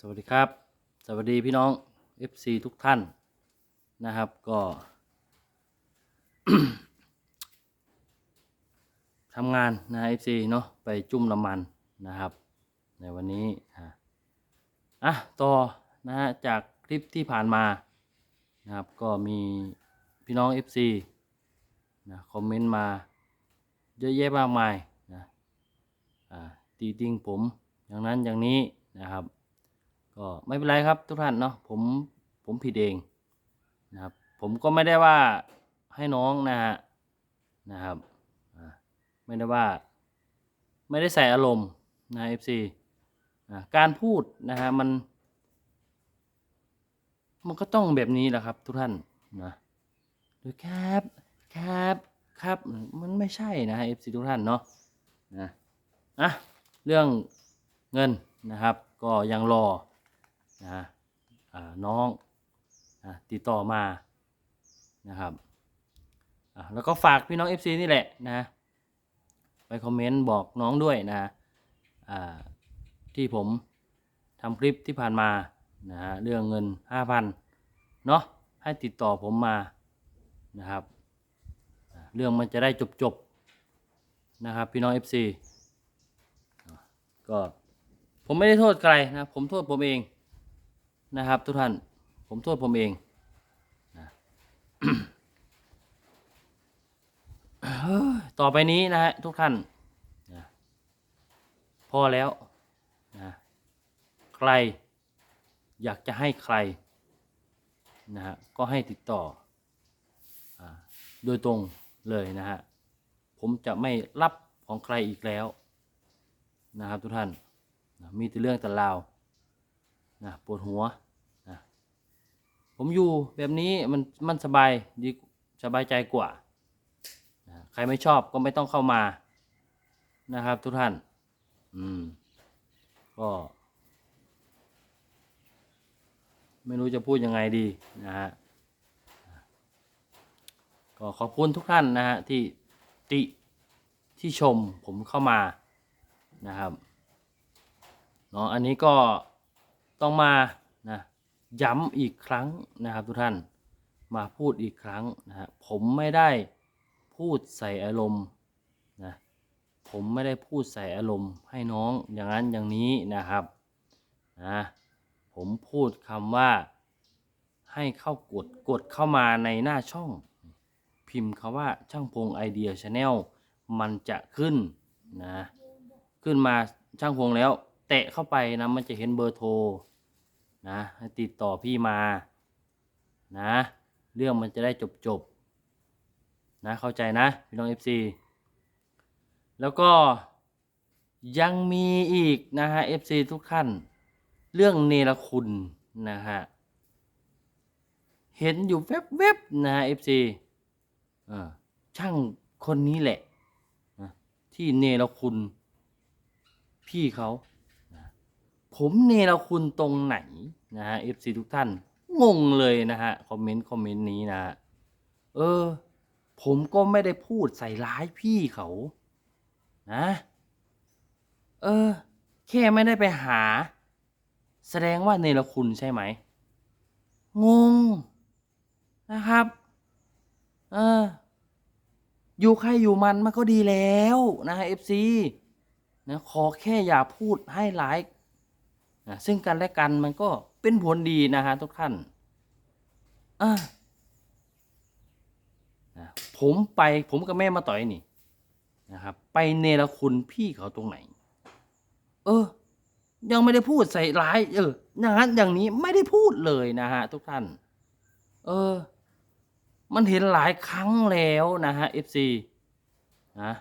สวัสดีครับ สวัสดีพี่น้อง FC ทุกท่านนะครับก็ทำงานนะ FC เนาะไปจุ่มน้ำมันนะครับ ในวันนี้อะอะต่อนะฮะจากคลิปที่ผ่านมานะครับก็มีพี่น้อง FC นะคอมเมนต์มาเยอะแยะมากมายนะอ่าตีติงผมอย่างนั้นอย่างนี้นะครับ ก็ไม่เป็นไรครับทุกท่านเนาะผมผมผิดเองนะครับ ผมก็ไม่ได้ว่าให้น้องนะฮะนะครับไม่ได้ว่า ไม่ได้ใส่อารมณ์นะเอฟซีการพูดนะฮะมัน มันก็ต้องแบบนี้แหละครับ ทุกท่านนะหรือครับครับครับมันไม่ใช่นะเอฟซีทุกท่านเนาะนะอะเรื่องเงินนะครับ ก็ยังรอ นะอ่าน้องนะติดต่อมานะครับแล้วก็ฝากพี่น้อง FC นี่แหละนะไปคอมเมนต์บอกน้องด้วยนะที่ผมทำคลิปที่ผ่านมานะเรื่องเงิน 5,000เนาะให้ติดต่อผมมานะครับ เรื่องมันจะได้จบๆนะครับพี่น้อง FC ก็ผมไม่ได้โทษใครนะผมโทษผมเอง นะครับ ทุกท่าน ผมโทษผมเองนะต่อไปนี้นะฮะทุกท่านนะพอแล้วนะใครอยากจะให้ใครนะฮะก็ให้ติดต่ออโดยตรงเลยนะฮะผมจะไม่รับของใครอีกแล้วนะครับทุกท่านมีแต่เรื่องแต่ราว นะปวดหัวนะผมอยู่แบบนี้มันมันสบายดีสบายใจกว่านะใครไม่ชอบก็ไม่ต้องเข้ามานะครับ ทุกท่าน อืม ก็ ไม่รู้จะพูดยังไงดีนะฮะก็ขอบคุณทุกท่านนะฮะที่ติที่ชมผมเข้ามานะครับเนาะอันนี้ก็ ต้องมานะย้ำอีกครั้งนะครับทุกท่านมาพูดอีกครั้งนะฮะผมไม่ได้พูดใส่อารมณ์นะผมไม่ได้พูดใส่อารมณ์ให้น้องอย่างนั้นอย่างนี้นะครับนะผมพูดคำว่าให้เข้ากดกดเข้ามาในหน้าช่อง พิมพ์คาว่าช่างพงไอเดียชาแนลมันจะขึ้นนะขึ้นมาช่างพงแล้ว แตะเข้าไปนะมันจะเห็นเบอร์โทร นะให้ติดต่อพี่มานะเรื่องมันจะได้จบจบนะเข้าใจนะพี่น้อง FC แล้วก็ยังมีอีกนะฮะ FC ทุกท่าน เรื่องเนรคุณนะฮะเห็นอยู่แวบๆนะฮะ FC อ่าช่างคนนี้แหละที่เนรคุณพี่เขา ผมเนรคุณตรงไหน นะฮะ FC ทุกท่าน งงเลยนะฮะ คอมเมนต์คอมเมนต์นี้นะเออ ผมก็ไม่ได้พูดใส่ร้ายพี่เขานะ เออ แค่ไม่ได้ไปหา แสดงว่าเนรคุณใช่ไหม งง นะครับ เออ อยู่ใครอยู่มันมันก็ดีแล้วนะฮะ FC นะขอแค่อย่าพูดให้ร้าย ซึ่งกันและกันมันก็เป็นผลดีนะฮะทุกท่านผมไปผมกับแม่มาต่อยนี่นะครับ ไปเนรคุณพี่เขาตรงไหน เออ ยังไม่ได้พูดใส่ร้าย เอออย่างนั้นอย่างนี้ไม่ได้พูดเลยนะฮะทุกท่าน เออ มันเห็นหลายครั้งแล้วนะฮะ FC นะ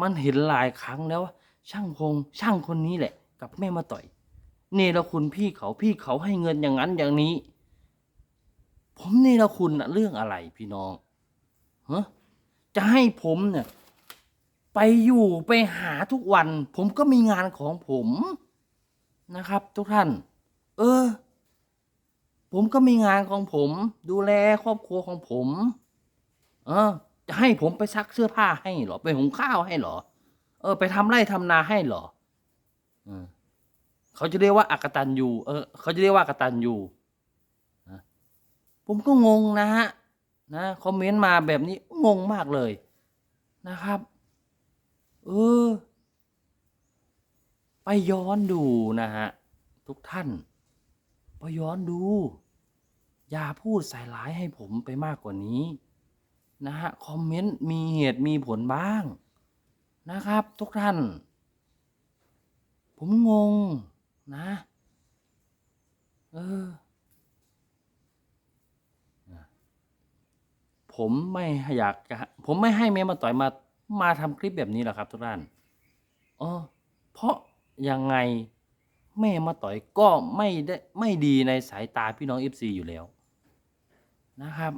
มันเห็นหลายครั้งแล้วว่าช่างพงช่างคนนี้แหละ กับแม่มาต่อย เนรคุณพี่เขาพี่เขาให้เงินอย่างนั้นอย่างนี้ ผมเนรคุณนะเรื่องอะไรพี่น้องฮะจะให้ผมเนี่ยไปอยู่ไปหาทุกวัน ผมก็มีงานของผมนะครับ ทุกท่าน เออ ผมก็มีงานของผม ดูแลครอบครัวของผม เออ จะให้ผมไปซักเสื้อผ้าให้เหรอ ไปหุงข้าวให้เหรอ เออ ไปทำไร่ทำนาให้เหรอเออ เขาจะเรียกว่าอักตันยูเออเขาจะเรียกว่ากตันยูนะผมก็งงนะฮะนะคอมเมนต์มาแบบนี้งงมากเลยนะครับ เออ ไปย้อนดูนะฮะ ทุกท่าน ไปย้อนดู อย่าพูดใส่ร้ายให้ผมไปมากกว่านี้นะฮะคอมเมนต์มีเหตุมีผลบ้างนะครับ ทุกท่าน ผมงง นะ เออ ผมไม่อยากจะผมไม่ให้เมย์มาต่อยมา มาทำคลิปแบบนี้หรอกครับ ทุกท่านเออเพราะยังไงแม่มาต่อยก็ไม่ได้ไม่ดีในสายตาพี่น้องเอฟซีอยู่แล้ว นะครับ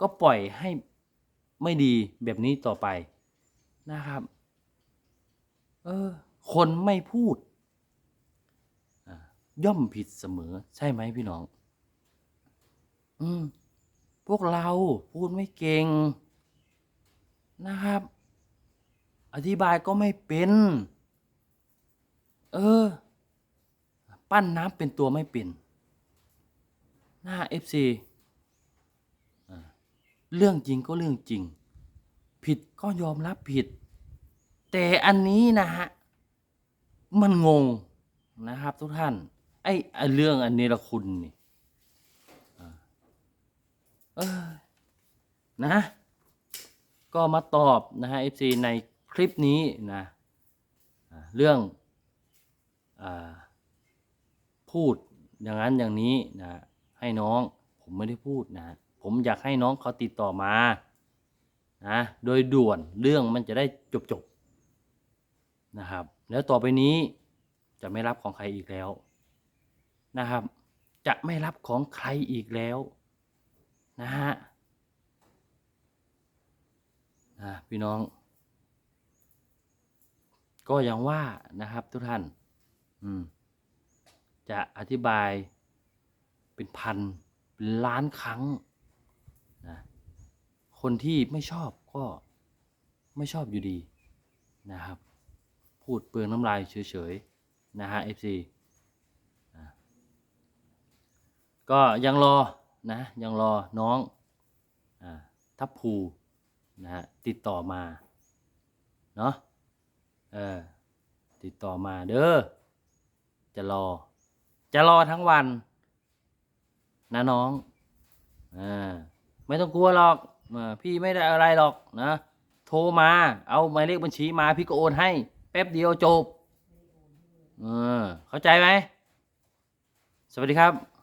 ก็ปล่อยให้ไม่ดีแบบนี้ต่อไปนะครับ เออ คนไม่พูด ย่อมผิดเสมอ ใช่ไหมพี่น้อง อืม พวกเราพูดไม่เก่ง นะครับ อธิบายก็ไม่เป็น เออ ปั้นน้ำเป็นตัวไม่เป็น หน้าเอฟซีเรื่องจริงก็เรื่องจริง ผิดก็ยอมรับผิด แต่อันนี้นะฮะ มันงงนะครับทุกท่าน ไอ้ไอ้เรื่องอันนี้ละคุณนี่เออนะ ก็มาตอบนะฮะ FC ในคลิปนี้นะเรื่องอพูดอย่างนั้นอย่างนี้นะให้น้องผมไม่ได้พูดนะ ผมอยากให้น้องเขาติดต่อมานะโดยด่วนเรื่องมันจะได้จบจบนะครับ แล้วต่อไปนี้จะไม่รับของใครอีกแล้ว นะครับ จะไม่รับของใครอีกแล้วนะฮะนะพี่น้อง ก็ยังว่านะครับทุกท่าน อืม จะอธิบายเป็นพันเป็นล้านครั้งนะคนที่ไม่ชอบก็ไม่ชอบอยู่ดีนะครับ พูดเปลืองน้ำลายเฉยๆ นะฮะ FC นะ ก็ยังรอนะยังรอน้องอทัพภูนะฮะติดต่อมาเนาะเออติดต่อมาเด้อจะรอ จะรอทั้งวันนะน้องอ่าไม่ต้องกลัวหรอกอพี่ไม่ได้อะไรหรอกนะ โทรมา เอาหมายเลขบัญชีมาพี่ก็โอนให้ แป๊บเดียวจบเออเข้าใจไหม สวัสดีครับ